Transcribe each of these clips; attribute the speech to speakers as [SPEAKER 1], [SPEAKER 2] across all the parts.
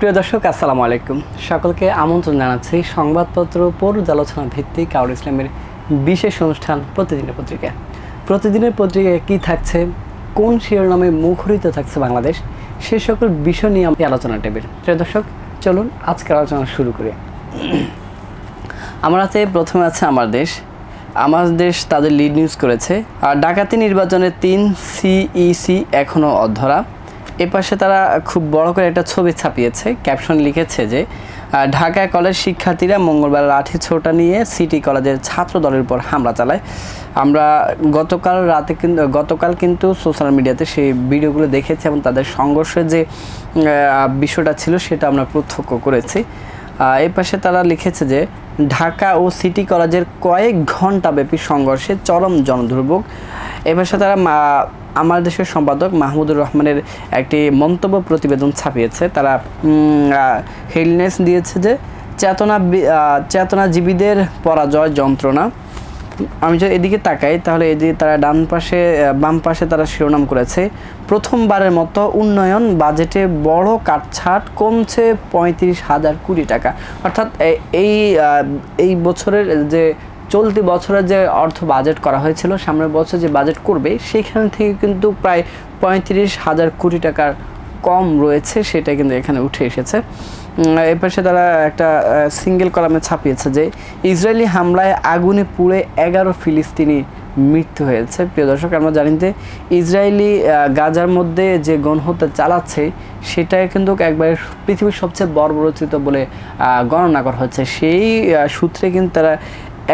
[SPEAKER 1] প্রিয় দর্শক, আসসালামু আলাইকুম। সকলকে আমন্ত্রণ জানাচ্ছি সংবাদপত্র পর্যালোচনা ভিত্তিক আউর ইসলামের বিশেষ অনুষ্ঠান প্রতিদিনের পত্রিকা প্রতিদিনের পত্রিকায় কী থাকছে, কোন শিরোনামে মুখরিত থাকছে বাংলাদেশ, সে সকল বিষয় নিয়ে আমি আলোচনা টেবিল। প্রিয় দর্শক, চলুন আজকের আলোচনা শুরু করি। আমার হাতে প্রথমে আছে আমার দেশ। আমার দেশ তাদের লিড নিউজ করেছে। আর ডাকাতি নির্বাচনে তিন সিইসি এখনও অধরা। এ পাশে তারা খুব বড় করে একটা ছবি ছাপিয়েছে, ক্যাপশন লিখেছে যে ঢাকায় কলেজ শিক্ষার্থীরা মঙ্গলবার লাঠি ছোটা নিয়ে সিটি কলেজের ছাত্র দলের উপর হামলা চালায়। আমরা গতকাল রাতে কিন্তু গতকাল কিন্তু সোশ্যাল মিডিয়াতে সেই ভিডিওগুলো দেখেছি এবং তাদের সংঘর্ষের যে বিষয়টা ছিল সেটা আমরা প্রত্যক্ষ করেছি। এই পাশে তারা লিখেছে যে, ঢাকা ও সিটি কলেজের কয়েক ঘণ্টা ব্যাপী সংঘর্ষে চরম জনদুর্ভোগ। এ পাশে তারা আমার দেশের সম্পাদক মাহমুদুর রহমানের একটি মন্তব্য প্রতিবেদন ছাপিয়েছে। তারা হেডলাইন্স দিয়েছে যে, চেতনা চেতনাজীবীদের পরাজয় যন্ত্রণা। আমি যদি এদিকে তাকাই, তাহলে এদিকে তারা ডান পাশে বাম পাশে তারা শিরোনাম করেছে। প্রথমবারের মতো উন্নয়ন বাজেটে বড় কাটছাট, কমছে পঁয়ত্রিশ হাজার কোটি টাকা। অর্থাৎ এই এই বছরের যে চলতি বছরের যে অর্থ বাজেট করা হয়েছিল সামনের বছর যে বাজেট করবে, সেইখান থেকে কিন্তু প্রায় পঁয়ত্রিশ হাজার কোটি টাকার কম রয়েছে, সেটা কিন্তু এখানে উঠে এসেছে। এর পাশে তারা একটা সিঙ্গেল কলামে ছাপিয়েছে যে, ইসরায়েলি হামলায় আগুনে পুড়ে এগারো ফিলিস্তিনি মৃত্যু হয়েছে। প্রিয় দর্শক, আমরা জানি যে, ইসরায়েলি গাজার মধ্যে যে গণহত্যা চালাচ্ছে, সেটা কিন্তু একবারে পৃথিবীর সবচেয়ে বর্বরচিত বলে গণনা করা হচ্ছে। সেই সূত্রে কিন্তু তারা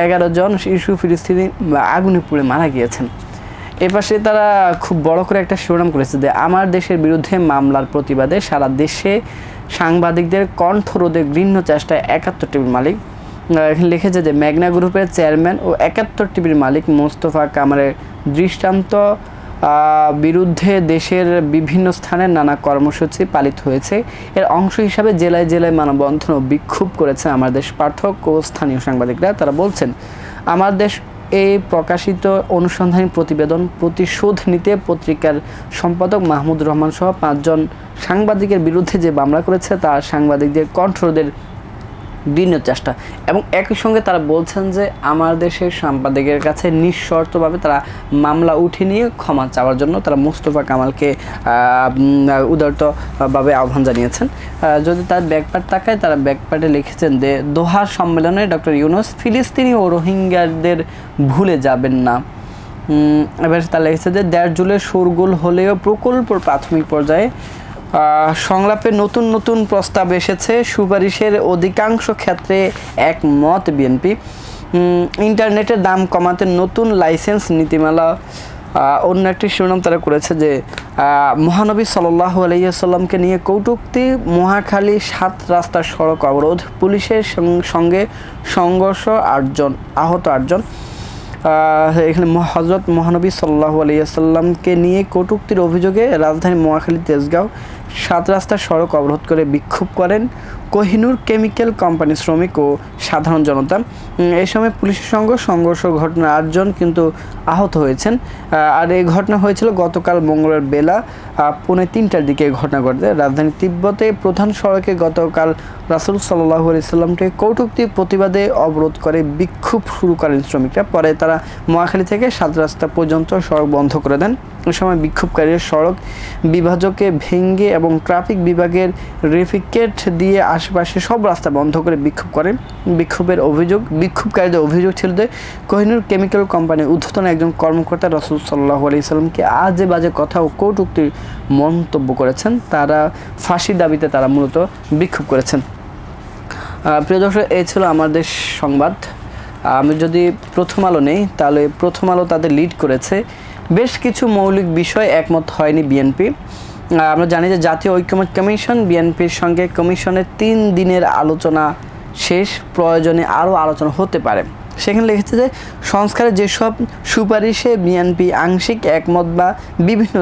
[SPEAKER 1] এগারো জন শিশু ফিলিস্তিনি আগুনে পুড়ে মারা গিয়েছেন। এপাশে তারা খুব বড় করে একটা শিরোনাম করেছে যে, আমার দেশের বিরুদ্ধে মামলার প্রতিবাদে সারা দেশে সাংবাদিকদের কণ্ঠরোধে ঘৃণ্য চেষ্টায় একাত্তর টিভির মালিক। লিখেছে যে, মেঘনা গ্রুপের চেয়ারম্যান ও একাত্তর টিভির মালিক মোস্তফা কামারের দৃষ্টান্ত বিরুদ্ধে দেশের বিভিন্ন স্থানে নানা কর্মসূচি পালিত হয়েছে। এর অংশ হিসাবে জেলায় জেলায় মানববন্ধন ও বিক্ষোভ করেছে আমার দেশ পাঠক ও স্থানীয় সাংবাদিকরা। তারা বলছেন, আমার দেশ এই প্রকাশিত অনুসন্ধানী প্রতিবেদন প্রতিশোধ নিতে পত্রিকার সম্পাদক মাহমুদ রহমান সহ পাঁচজন সাংবাদিকের বিরুদ্ধে যে মামলা করেছে তার সাংবাদিকদের কণ্ঠরোধের দৃঢ় চেষ্টা। এবং একই সঙ্গে তারা বলছেন যে, আমার দেশের সাংবাদিকের কাছে নিঃশর্তভাবে তারা মামলা উঠে নিয়ে ক্ষমা চাওয়ার জন্য তারা মুস্তফা কামালকে উদারতভাবে আহ্বান জানিয়েছেন। যদি তার ব্যাকপার্ট তাকায়, তারা ব্যাকপার্টে লিখেছেন যে দোহা সম্মেলনে ডক্টর ইউনুস ফিলিস্তিনি ও রোহিঙ্গাদের ভুলে যাবেন না। এবার তারা লিখেছে যে, দেড় জুলের শোরগোল হলেও প্রকল্প প্রাথমিক পর্যায়ে সংলাপে নতুন নতুন প্রস্তাব এসেছে। সুপারিশের অধিকাংশ ক্ষেত্রে একমত বিএনপি। ইন্টারনেটের দাম কমাতে নতুন লাইসেন্স নীতিমালা অন্য একটি শিরোনাম তারা করেছে যে মহানবী সাল্লাহ আলাইসাল্লামকে নিয়ে কৌটুক্তি, মহাখালী, সাত রাস্তার সড়ক অবরোধ, পুলিশের সঙ্গে সংঘর্ষ আটজন, আহত আটজন। এখানে হজরত মহানবী সাল্লাহ আলিয়াল্লামকে নিয়ে কটুক্তির অভিযোগে রাজধানী মহাখালী তেজগাঁও সাত রাস্তার সড়ক অবরোধ করে বিক্ষোভ করেন কোহিনুর কেমিক্যাল কোম্পানি শ্রমিক ও সাধারণ জনতা। এই সময় পুলিশের সঙ্গে সংঘর্ষ ঘটনা আটজন কিন্তু আহত হয়েছেন। আর এই ঘটনা হয়েছিল গতকাল মঙ্গলবার বেলা পৌনে তিনটার দিকে ঘটনা ঘটে। রাজধানী তিব্বতে প্রধান সড়কে গতকাল রাসুল সাল্লাহ আলিয়াল্লামকে কৌটুক্তি প্রতিবাদে অবরোধ করে বিক্ষোভ শুরু করেন শ্রমিকরা। পরে তারা মহাখালী থেকে সাত রাস্তা পর্যন্ত সড়ক বন্ধ করে দেন। ওই সময় বিক্ষোভকারীরা সড়ক বিভাজকে ভেঙ্গে এবং ট্রাফিক বিভাগের রেফিকেট দিয়ে আশেপাশে সব রাস্তা বন্ধ করে বিক্ষোভ করেন। বিক্ষোভের অভিযোগ, বিক্ষোভকারীদের অভিযোগ ছিল যে কোহিনুর কেমিক্যাল কোম্পানির ঊর্ধ্বতন একজন কর্মকর্তা রসুল সাল্লাহ আলিয়াল্লামকে আজে বাজে কথা ও কৌটুক্তির মন্তব্য করেছেন। তারা ফাঁসির দাবিতে তারা মূলত বিক্ষোভ করেছেন। প্রিয় দর্শক, এই ছিল আমাদের সংবাদ। আমি যদি প্রথম আলো নেই, তাহলে প্রথম আলো তাদের লিড করেছে। বেশ কিছু মৌলিক বিষয় একমত হয়নি বিএনপি। আমরা জানি যে জাতীয় ঐক্যমত কমিশন, বিএনপির সঙ্গে কমিশনের তিন দিনের আলোচনা শেষ, প্রয়োজনে আরও আলোচনা হতে পারে। সেখানে লিখেছে যে, সংস্কারের যেসব সুপারিশে বিএনপি আংশিক একমত বা বিভিন্ন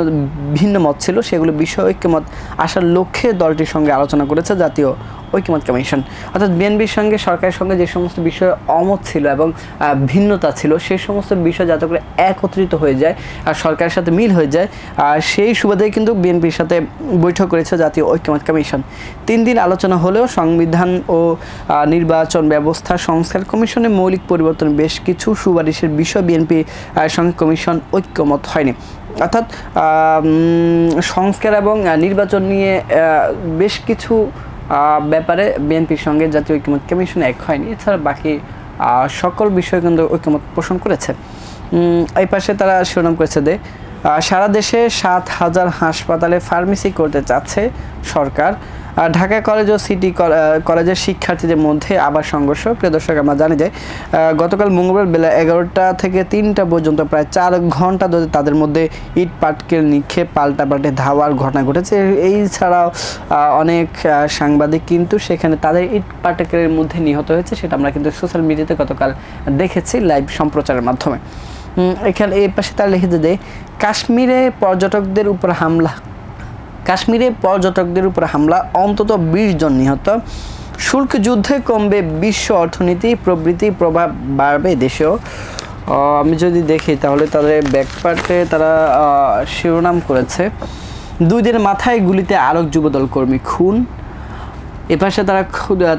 [SPEAKER 1] ভিন্ন মত ছিল, সেগুলো বিষয় ঐক্যমত আসার লক্ষ্যে দলটির সঙ্গে আলোচনা করেছে জাতীয় ঐক্যমত কমিশন। অর্থাৎ বিএনপির সঙ্গে, সরকারের সঙ্গে যে সমস্ত বিষয়ে অমত ছিল এবং ভিন্নতা ছিল, সেই সমস্ত বিষয় যাতে করে একত্রিত হয়ে যায়, আর সরকারের সাথে মিল হয়ে যায়, আর সেই সুবাদে কিন্তু বিএনপির সাথে বৈঠক করেছে জাতীয় ঐক্যমত কমিশন। তিন দিন আলোচনা হলেও সংবিধান ও নির্বাচন ব্যবস্থা সংস্কার কমিশনে মৌলিক পরিবর্তন বেশ কিছু সুপারিশের বিষয় বিএনপি সঙ্গে কমিশন ঐক্যমত হয়নি। অর্থাৎ সংস্কার এবং নির্বাচন নিয়ে বেশ কিছু ব্যাপারে বিএনপির সঙ্গে জাতীয় ঐক্যমত কমিশন এক হয়নি। এছাড়া বাকি সকল বিষয় কিন্তু ঐক্যমত পোষণ করেছে। এই পাশে তারা শিরোনাম করেছে যে সারা দেশে সাত হাজার হাসপাতালে ফার্মেসি করতে চাচ্ছে সরকার। ঢাকা কলেজ ও সিটি কলেজের শিক্ষার্থীদের মধ্যে আবার সংঘর্ষ। প্রিয় দর্শক, আমরা জানি যে গতকাল মঙ্গলবার বেলা এগারোটা থেকে তিনটা পর্যন্ত প্রায় চার ঘণ্টা ধরে তাদের মধ্যে ইট পাটকেল নিক্ষেপ পাল্টা পাল্টে ধাওয়ার ঘটনা ঘটেছে। এই ছাড়াও অনেক সাংবাদিক কিন্তু সেখানে তাদের ইট পাটকেলের মধ্যে নিহত হয়েছে, সেটা আমরা কিন্তু সোশ্যাল মিডিয়াতে গতকাল দেখেছি লাইভ সম্প্রচারের মাধ্যমে। এখানে এই পাশে তারা লিখেছে দেয় কাশ্মীরে পর্যটকদের উপর হামলা। কাশ্মীরে পর্যটকদের উপর হামলা, অন্তত বিশ জন নিহত। শুল্ক যুদ্ধে কমবে বিশ্ব অর্থনীতি, প্রবৃত্তি প্রভাব বাড়বে দেশেও। আমি যদি দেখি তাহলে তাদের ব্যাকপার্টে তারা শিরোনাম করেছে দুই দিনের মাথায় গুলিতে আরক যুবদল কর্মী খুন। এপাশে তারা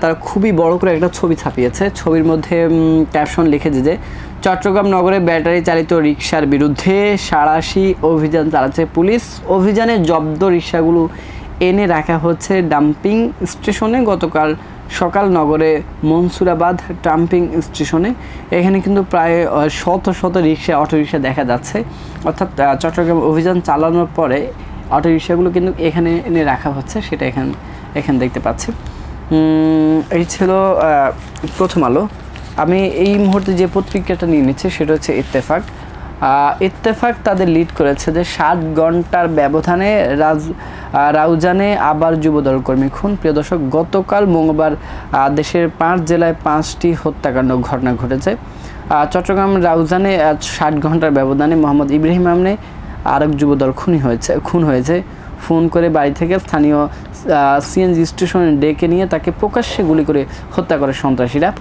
[SPEAKER 1] তারা খুবই বড় করে একটা ছবি ছাপিয়েছে। ছবির মধ্যে ক্যাপশন লিখেছে যে, চট্টগ্রাম নগরে ব্যাটারি চালিত রিক্সার বিরুদ্ধে সাড়াশি অভিযান চালাচ্ছে পুলিশ। অভিযানে জব্দ রিক্সাগুলো এনে রাখা হচ্ছে ডাম্পিং স্টেশনে। গতকাল সকাল নগরে মনসুরাবাদ ডাম্পিং স্টেশনে। এখানে কিন্তু প্রায় শত শত রিক্সা অটো রিক্সা দেখা যাচ্ছে। অর্থাৎ চট্টগ্রাম অভিযান চালানোর পরে অটো রিক্সাগুলো কিন্তু এখানে এনে রাখা হচ্ছে। সেটা এখানে এখানে দেখতে পাচ্ছি। এই ছিল প্রথম আলো। আমি এই মুহূর্তে যে পত্রিকাটা নিয়ে নিচ্ছি সেটা হচ্ছে ইত্তেফাক। ইত্তেফাক তাদের লিড করেছে যে সাত ঘণ্টার ব্যবধানে রাজ রাউজানে আবার যুবদল কর্মী খুন। প্রিয় দর্শক, গতকাল মঙ্গলবার দেশের পাঁচ জেলায় পাঁচটি হত্যাকাণ্ড ঘটনা ঘটেছে। চট্টগ্রাম, রাউজানে ষাট ঘণ্টার ব্যবধানে মোহাম্মদ ইব্রাহিম আমনে আরেক যুবদল খুনি হয়েছে, খুন হয়েছে। ফোন করে বাড়ি থেকে স্থানীয় সিএনজি স্টেশনে ডেকে নিয়ে তাকে প্রকাশ্যে গুলি করে হত্যা করে সন্ত্রাসীরা।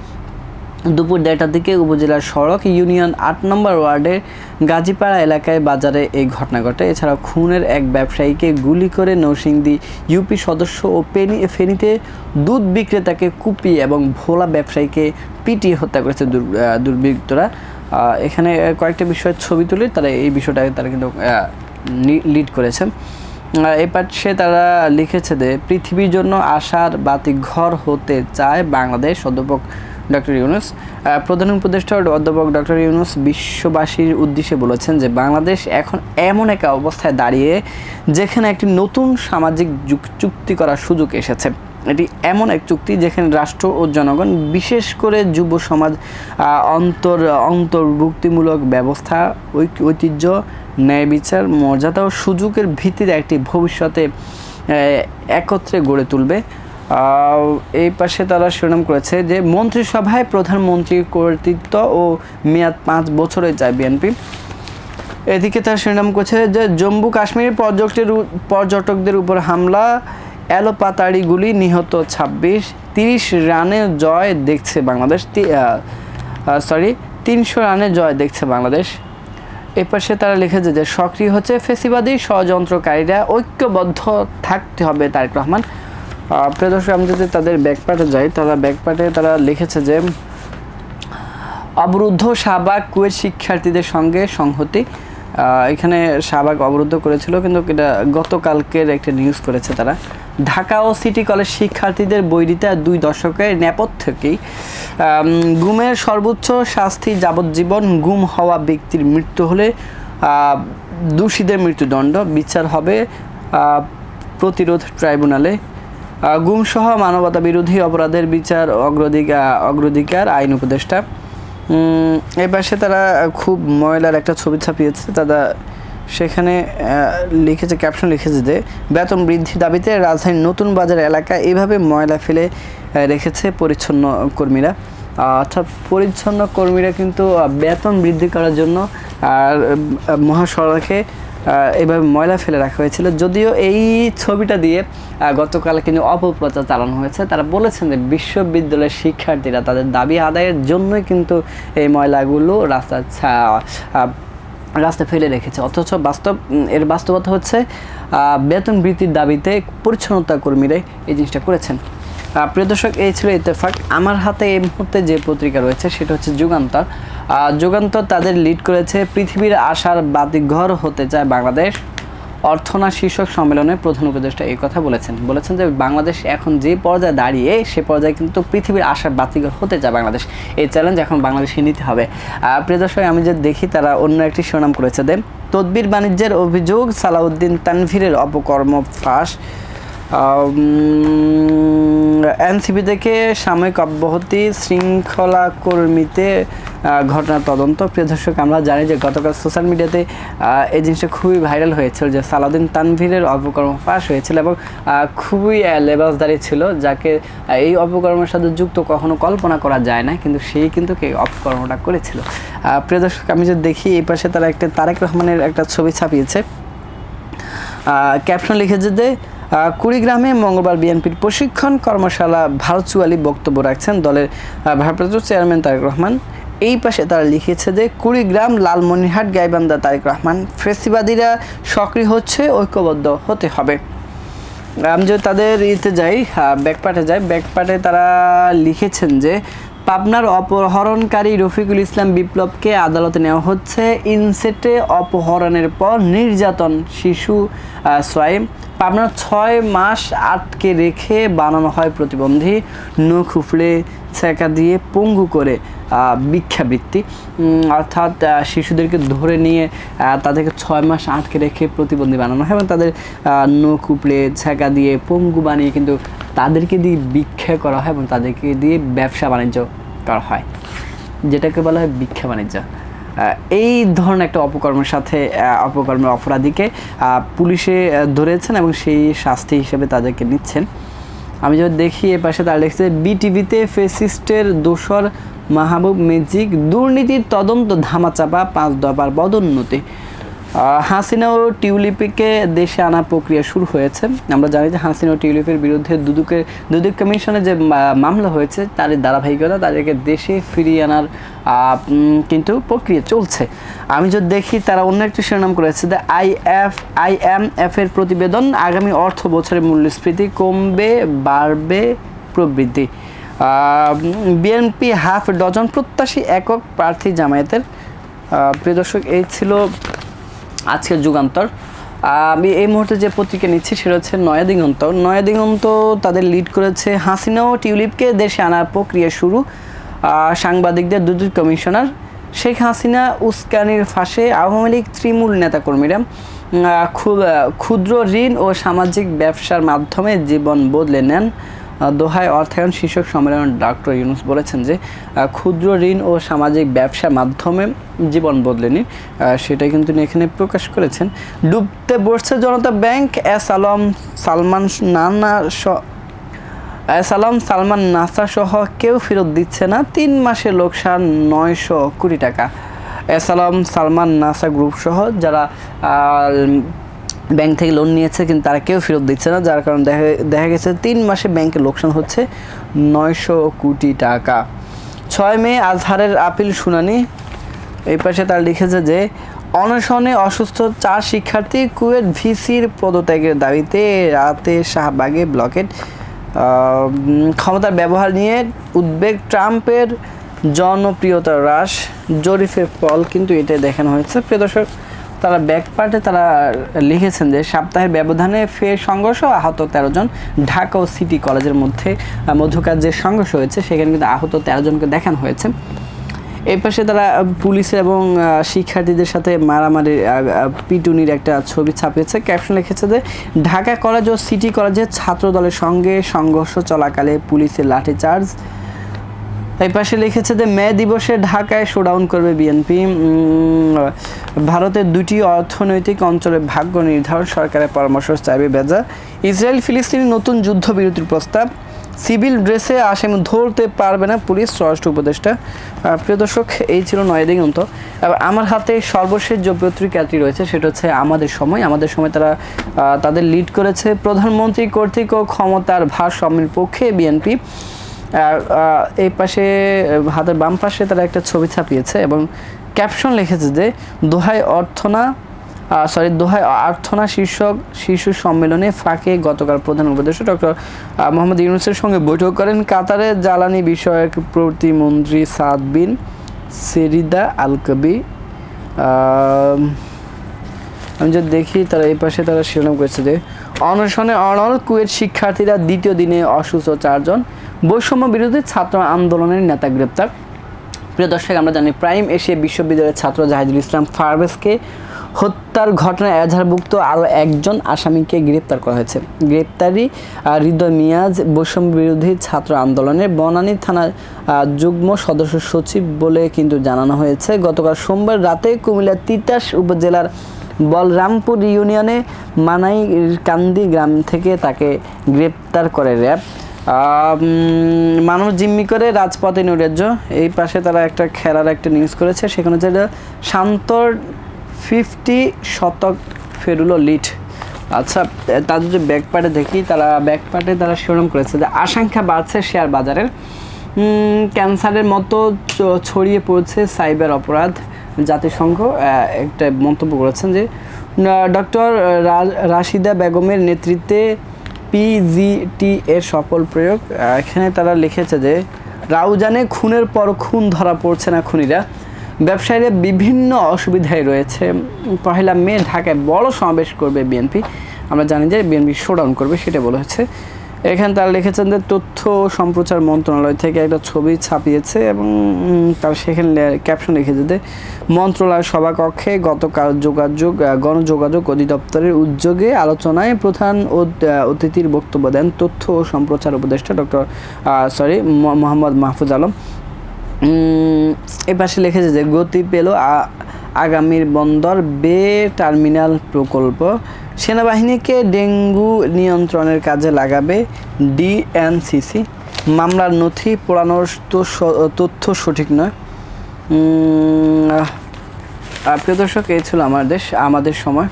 [SPEAKER 1] দুপুর দেড়টার দিকে উপজেলার সড়ক ইউনিয়ন আট নম্বর ওয়ার্ডের গাজীপাড়া এলাকায় বাজারে এই ঘটনা ঘটে। এছাড়াও খুনের এক ব্যবসায়ীকে গুলি করে নৌসিংদী ইউপি সদস্য ও পেনি ফেনীতে দুধ বিক্রেতাকে কুপিয়ে এবং ভোলা ব্যবসায়ীকে পিটিয়ে হত্যা করেছে দুর- দুর্বৃত্তরা। এখানে কয়েকটা বিষয়ের ছবি তুলে তারা এই বিষয়টাকে তারা কিন্তু লিড করেছে আহ, এ পাশে তারা লিখেছে যে, পৃথিবীর জন্য আশার বাতি ঘর হতে চায় বাংলাদেশ অধ্যাপক ডক্টর ইউনুস। প্রধান উপদেষ্টা অধ্যাপক ডক্টর ইউনুস বিশ্ববাসীর উদ্দেশ্যে বলেছেন যে, বাংলাদেশ এখন এমন এক অবস্থায় দাঁড়িয়ে যেখানে একটি নতুন সামাজিক চুক্তি করার সুযোগ এসেছে। এটি এমন এক চুক্তি যেখানে রাষ্ট্র ও জনগণ, বিশেষ করে যুব সমাজ অন্তর, অন্তর্ভুক্তিমূলক ব্যবস্থা ঐতিহ্য ন্যায় বিচার, মর্যাদা ও সুযোগের ভিত্তিতে একটি ভবিষ্যতে একত্রে গড়ে তুলবে। এই পাশে তারা শিরোনাম করেছে যে, মন্ত্রিসভায় প্রধানমন্ত্রীর কর্তৃত্ব ও মেয়াদ পাঁচ বছরে যায় বিএনপি। এদিকে তার শিরোনাম করছে যে, জম্মু কাশ্মীর পর্যটকের পর্যটকদের উপর হামলা গুলি নিহত ছাব্বিশ, তিরিশ রানে জয় দেখছে বাংলাদেশ সরি তিনশো রানে জয় দেখছে বাংলাদেশ। এ পাশে তারা লিখেছে যে সক্রিয় হচ্ছে ফেসিবাদী ষড়যন্ত্রকারীরা ঐক্যবদ্ধ থাকতে হবে তারেক রহমান। আহ, প্রিয় দর্শক আমি যদি তাদের ব্যাকপার্টে যাই তারা ব্যাকপার্টে তারা লিখেছে যে অবরুদ্ধ শাহবাগ কুয়েত শিক্ষার্থীদের সঙ্গে সংহতি। এখানে শাহবাগ অবরুদ্ধ করেছিল কিন্তু এটা গতকালকের একটা নিউজ করেছে তারা। ঢাকা ও সিটি কলেজ শিক্ষার্থীদের বৈরিতা দুই দশকের নেপথ্যেই আম, গুমের সর্বোচ্চ শাস্তি যাবজ্জীবন গুম হওয়া ব্যক্তির মৃত্যু হলে দোষীদের মৃত্যুদণ্ড বিচার হবে প্রতিরোধ ট্রাইব্যুনালে। গুমসহ মানবতা বিরোধী অপরাধের বিচার অগ্রাধিকার অগ্রাধিকার আইন উপদেষ্টা। এই পাশে তারা খুব ময়লার একটা ছবি ছাপিয়েছে তারা সেখানে লিখেছে ক্যাপশন লিখেছে যে, বেতন বৃদ্ধির দাবিতে রাজধানীর নতুন বাজার এলাকা এভাবে ময়লা ফেলে রেখেছে পরিচ্ছন্ন কর্মীরা। অর্থাৎ পরিচ্ছন্ন কর্মীরা কিন্তু বেতন বৃদ্ধি করার জন্য, আর মহাসড়কে এভাবে ময়লা ফেলে রাখা হয়েছিল। যদিও এই ছবিটা দিয়ে গতকাল কিন্তু অপপ্রচার চালানো হয়েছে। তারা বলেছেন যে, বিশ্ববিদ্যালয়ের শিক্ষার্থীরা তাদের দাবি আদায়ের জন্যই কিন্তু এই ময়লাগুলো রাস্তার রাস্তায় ফেলে রেখেছে। অথচ বাস্তব এর বাস্তবতা হচ্ছে বেতন বৃদ্ধির দাবিতে পরিচ্ছন্নতা কর্মীরাই এই জিনিসটা করেছেন। প্রিয় দর্শক, এই ছিল ইত্তেফাক। আমার হাতে এই মুহূর্তে যে পত্রিকা রয়েছে, সেটা হচ্ছে যুগান্তর। যুগান্তর তাদের লিড করেছে, পৃথিবীর আশার বাতিঘর হতে চায় বাংলাদেশ। অর্থনা শীর্ষক সম্মেলনে প্রধান উপদেষ্টা এই কথা বলেছেন। বলেছেন যে বাংলাদেশ এখন যে পর্যায়ে দাঁড়িয়ে, সে পর্যায়ে কিন্তু পৃথিবীর আশার বাতিঘর হতে চায় বাংলাদেশ। এই চ্যালেঞ্জ এখন বাংলাদেশকে নিতে হবে। প্রিয় দর্শক, আমি যে দেখি তারা অন্য একটি শিরোনাম করেছে দেন তদবির বাণিজ্যের অভিযোগ সালাউদ্দিন তানভীরের অপকর্ম ফাঁস এনসিপি থেকে সাময়িক অব্যাহতি শৃঙ্খলা কর্মীতে ঘটনার তদন্ত। প্রিয় দর্শক, আমরা জানি যে গতকাল সোশ্যাল মিডিয়াতে এই জিনিসটা খুবই ভাইরাল হয়েছিল যে সালাউদ্দিন তানভীরের অপকর্ম ফাঁস হয়েছিল এবং খুবই লেবাসদারি ছিল, যাকে এই অপকর্মের সাথে যুক্ত কখনো কল্পনা করা যায় না, কিন্তু সেই কিন্তু এই অপকর্মটা করেছিল। প্রিয় দর্শক, আমি যদি দেখি, এই পাশে তারা একটা তারেক রহমানের একটা ছবি ছাপিয়েছে। ক্যাপশন লিখেছে যে কুড়িগ্রামে মঙ্গলবার বিএনপির প্রশিক্ষণ কর্মশালা ভার্চুয়ালি বক্তব্য রাখছেন দলের ভারপ্রাপ্ত চেয়ারম্যান তারেক রহমান। এই পাশে তারা লিখেছে যে, কুড়িগ্রাম লালমনিরহাট গাইবান্ধা তারেক রহমান, ফেসিবাদীরা সক্রিয় হচ্ছে, ঐক্যবদ্ধ হতে হবে। আমি যদি তাদের ইতে যাই ব্যাকপার্টে যাই ব্যাকপার্টে তারা লিখেছেন যে পাবনার অপহরণকারী রফিকুল ইসলাম বিপ্লবকে আদালতে নেওয়া হচ্ছে। ইনসেটে অপহরণের পর নির্যাতন শিশু সোয়াইম। পাবনার ছয় মাস আটকে রেখে বানানো হয় প্রতিবন্ধী। নখ উফলে ছেঁকা দিয়ে পঙ্গু করে ভিক্ষাবৃত্তি। অর্থাৎ শিশুদেরকে ধরে নিয়ে তাদেরকে ছয় মাস আটকে রেখে প্রতিবন্ধী বানানো হয় এবং তাদের নখ উপড়ে ছেঁকা দিয়ে পঙ্গু বানিয়ে কিন্তু তাদেরকে দিয়ে ভিক্ষা করা হয় এবং তাদেরকে দিয়ে ব্যবসা বাণিজ্য করা হয়? যেটাকে বলা হয় ভিক্ষা বাণিজ্য। এই ধরনের একটা অপকর্মের সাথে অপকর্মের অপরাধীকে পুলিশে ধরেছেন এবং সেই শাস্তি হিসেবে তাদেরকে নিচ্ছেন। আমি যদি দেখি, এ পাশে তার লিখছে, বিটিভিতে ফেসিস্টের দোসর মাহবুব ম্যাজিক দুর্নীতির তদন্ত ধামাচাপা, পাঁচ দফার পদোন্নতি। হাসিনা ও টিউলিপিকে দেশে আনা প্রক্রিয়া শুরু হয়েছে। আমরা জানি যে হাসিনা ও টিউলিপের বিরুদ্ধে দুদুকের দুদক কমিশনে যে মামলা হয়েছে তার ধারাবাহিকতা তাদেরকে দেশে ফিরিয়ে আনার কিন্তু প্রক্রিয়া চলছে। আমি যদি দেখি, তারা অন্য একটি শিরোনাম করেছে যে I F, I M F এর প্রতিবেদন আগামী অর্থ বছরের মূল্যস্ফীতি কমবে, বাড়বে প্রবৃদ্ধি। বিএনপি হাফ ডজন প্রত্যাশী একক প্রার্থী জামায়াতের। প্রিয় দর্শক, এই ছিল আজকের যুগান্তর। আমি এই মুহূর্তে যে পত্রিকা নিচ্ছি সেটা হচ্ছে নয়া দিগন্ত। নয়া দিগন্ত তাদের লিড করেছে হাসিনা ও টিউলিপকে দেশে আনার প্রক্রিয়া শুরু। সাংবাদিকদের দুদক কমিশনার শেখ হাসিনা উস্কানির ফাঁসে আওয়ামী লীগ তৃণমূল নেতাকর্মীরা আহ, ক্ষুদ্র ঋণ ও সামাজিক ব্যবসার মাধ্যমে জীবন বদলে নেন। দোহায় অর্থায়ন শীর্ষক সম্মেলনে ডক্টর ইউনুস বলেছেন যে ক্ষুদ্র ঋণ ও সামাজিক ব্যবসার মাধ্যমে জীবন বদলে নিন। সেটা কিন্তু এখানে প্রকাশ করেছেন। ডুবতে বসছে জনতা ব্যাংক, এস আলম, সালমান নানা স- এস আলম, সালমান নাসা সহ কেউ ফেরত দিচ্ছে না। তিন মাসে লোকসান নয়শো কোটি টাকা। এস আলম, সালমান নাসা গ্রুপ সহ যারা ব্যাংক থেকে লোন নিয়েছে, কিন্তু তারা কেউ ফেরত দিচ্ছে না, যার কারণে দেখা দেখা গেছে তিন মাসে ব্যাংকে লোকসান হচ্ছে নয়শো কোটি টাকা। ছয় মে আজহারের আপিল শুনানি। এই পাশে তারা লিখেছে যে, অনশনে অসুস্থ চার শিক্ষার্থী কুয়েট ভিসির পদত্যাগের দাবিতে রাতে শাহবাগে ব্লকেট ক্ষমতার ব্যবহার নিয়ে উদ্বেগ ট্রাম্পের জনপ্রিয়তা হ্রাস, জরিফের ফল কিন্তু এটা দেখানো হয়েছে। প্রিয় দর্শক তারা ব্যাক পার্টে তারা লিখেছেন যে সপ্তাহের ব্যবধানে ফের সংঘর্ষ আহত তেরো জন ঢাকা ও সিটি কলেজের মধ্যে মধ্যকার যে সংঘর্ষ হয়েছে সেখানে কিন্তু আহত তেরো জনকে দেখানো হয়েছে। এই পাশে তারা আহ, পুলিশ এবং শিক্ষার্থীদের সাথে মারামারি আহ, আহ, পিটুনির একটা ছবি ছাপিয়েছে। ক্যাপশন লিখেছে যে ঢাকা কলেজ ও সিটি কলেজের ছাত্র দলের সঙ্গে সংঘর্ষ চলাকালে পুলিশের লাঠিচার্জ এই পাশে লিখেছে যে মে দিবসে ঢাকায় শোডাউন করবে বিএনপি ভারতের দুটি অর্থনৈতিক অঞ্চলে ভাগ্য নির্ধারণ সরকারের পরামর্শ চাইবে বেজা। ইসরায়েল ফিলিস্তিনি নতুন যুদ্ধবিরতির প্রস্তাব। সিভিল ড্রেসে আসামি ধরতে পারবে না পুলিশ, স্বরাষ্ট্র উপদেষ্টা। প্রিয় দর্শক, এই ছিল নয় দিগন্ত এবার আমার হাতে সর্বশেষ যে পত্রিকাটি রয়েছে, সেটা হচ্ছে আমাদের সময়। আমাদের সময় তারা তাদের লিড করেছে প্রধানমন্ত্রী কর্তৃক ক্ষমতার ভারসাম্যের পক্ষে বিএনপি এই পাশে হাতের বাম পাশে তারা একটা ছবি ছাপিয়েছে এবং ক্যাপশন লিখেছে যে, দোহাই অর্থনা সরি দোহাই আর্থনা শীর্ষক শীর্ষ সম্মেলনে ফাঁকে গতকাল প্রধান উপদেষ্টা ডক্টর মোহাম্মদ ইউনুসের সঙ্গে বৈঠক করেন কাতারে জ্বালানি বিষয়ক প্রতিমন্ত্রী সাদ বিন সেরিদা আল কবি আমি যদি দেখি, তারা এই পাশে তারা শিরোনাম করেছে যে, অনশনে অনল কুয়েট শিক্ষার্থীরা দ্বিতীয় দিনে অসুস্থ চারজন বৈষম্য বিরোধী ছাত্র আন্দোলনের নেতা গ্রেপ্তার। প্রিয় দর্শক, আমরা জানি প্রাইম এশিয়া বিশ্ববিদ্যালয়ের ছাত্র জাহিদুল ইসলাম ফারভেজকে হত্যার ঘটনায় এজাহারভুক্ত আরও একজন আসামিকে গ্রেপ্তার করা হয়েছে। গ্রেপ্তারি হৃদয় মিয়াজ বৈষম্য বিরোধী ছাত্র আন্দোলনের বনানী থানার যুগ্ম সদস্য সচিব বলে কিন্তু জানানো হয়েছে। গতকাল সোমবার রাতে কুমিল্লার তিতাস উপজেলার বলরামপুর ইউনিয়নে মানাই কান্দি গ্রাম থেকে তাকে গ্রেপ্তার করে র্যাব। মানুষ জিম্মি করে রাজপথে নৈরাজ্য। এই পাশে তারা একটা খেলার একটা নিউজ করেছে, সেখানে যেটা শান্তর ফিফটি শতক ফেরুলো লিট আচ্ছা তাদের যে ব্যাকপার্টে দেখি, তারা ব্যাকপার্টে তারা শিরোনাম করেছে যে আশঙ্কা বাড়ছে শেয়ার বাজারের। ক্যান্সারের মতো ছড়িয়ে পড়ছে সাইবার অপরাধ। জাতিসংঘ একটা মন্তব্য করেছেন যে ডক্টর রাশিদা বেগমের নেতৃত্বে পিজিটি এর সফল প্রয়োগ। এখানে তারা লিখেছে যে, রাউজানে খুনের পর খুন ধরা পড়ছে না খুনিরা। ব্যবসায়ীরা বিভিন্ন অসুবিধায় রয়েছে। পহেলা মে ঢাকায় বড় সমাবেশ করবে বিএনপি। আমরা জানি যে বিএনপি শোডাউন করবে, সেটা বলা হচ্ছে। এখানে তারা লিখেছেন যে তথ্য সম্প্রচার মন্ত্রণালয় থেকে একটা ছবি ছাপিয়েছে এবং তার সেখানে ক্যাপশন লিখেছে যে, মন্ত্রণালয় সভাকক্ষে গতকাল যোগাযোগ গণযোগাযোগ অধিদপ্তরের উদ্যোগে আলোচনায় প্রধান অত- অতিথির বক্তব্য দেন তথ্য ও সম্প্রচার উপদেষ্টা ডক্টর সরি মোহাম্মদ মাহফুজ আলম। এ পাশে লিখেছে যে, গতি পেল আগামীর বন্দর বে, টার্মিনাল প্রকল্প সেনাবাহিনীকে ডেঙ্গু নিয়ন্ত্রণের কাজে লাগাবে ডিএনসিসি। মামলার নথি পোড়ানোর তথ্য সঠিক নয়। প্রিয় দর্শক, এই ছিল আমার দেশ, আমাদের সময়।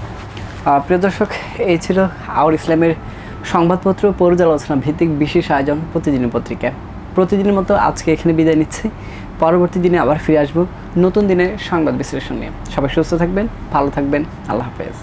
[SPEAKER 1] প্রিয় দর্শক, এই ছিল আউর ইসলামের সংবাদপত্র পর্যালোচনা ভিত্তিক বিশেষ আয়োজন প্রতিদিনের পত্রিকা। প্রতিদিনের মতো আজকে এখানে বিদায় নিচ্ছি। পরবর্তী দিনে আবার ফিরে আসব নতুন দিনে সংবাদ বিশ্লেষণ নিয়ে। সবাই সুস্থ থাকবেন, ভালো থাকবেন, আল্লাহ হাফেজ।